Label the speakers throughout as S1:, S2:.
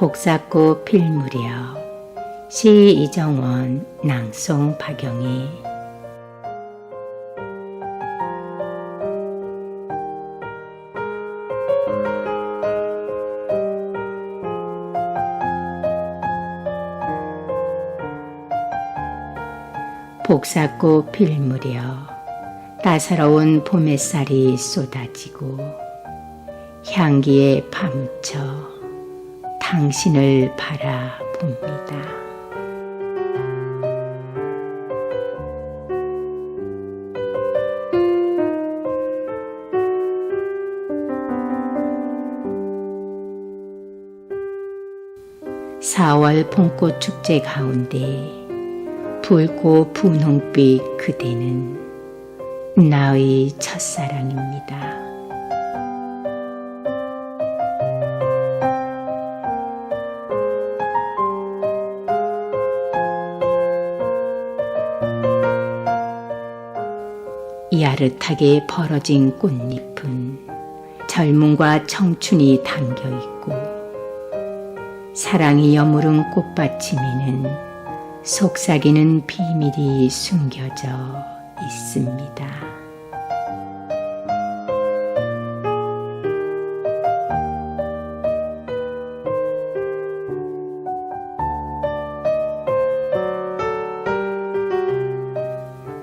S1: 복사꽃 필 무렵. 시 이정원 낭송 박영희. 복사꽃 필 무렵. 따사로운 봄 햇살이 쏟아지고 향기에 파묻혀 당신을 바라봅니다. 사월 봄꽃 축제 가운데 붉고 분홍빛 그대는 나의 첫사랑입니다. 야릇하게 벌어진 꽃잎은 젊음과 청춘이 담겨 있고 사랑이 여무른 꽃받침에는 속삭이는 비밀이 숨겨져 있습니다.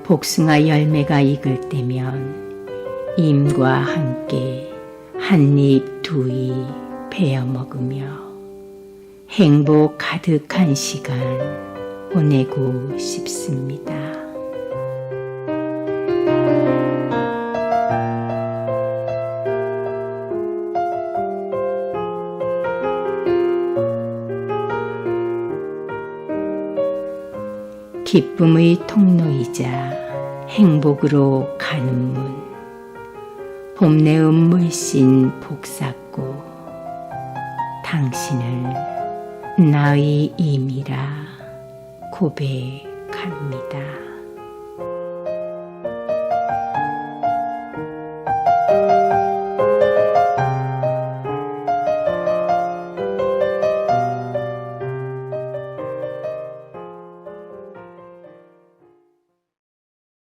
S1: 복숭아 열매가 익을 때면 임과 함께 한입 두입 베어 먹으며 행복 가득한 시간 보내고 싶습니다. 기쁨의 통로이자 행복으로 가는 문 봄내음 물씬 복삭고 당신을 나의 임이라 고백합니다.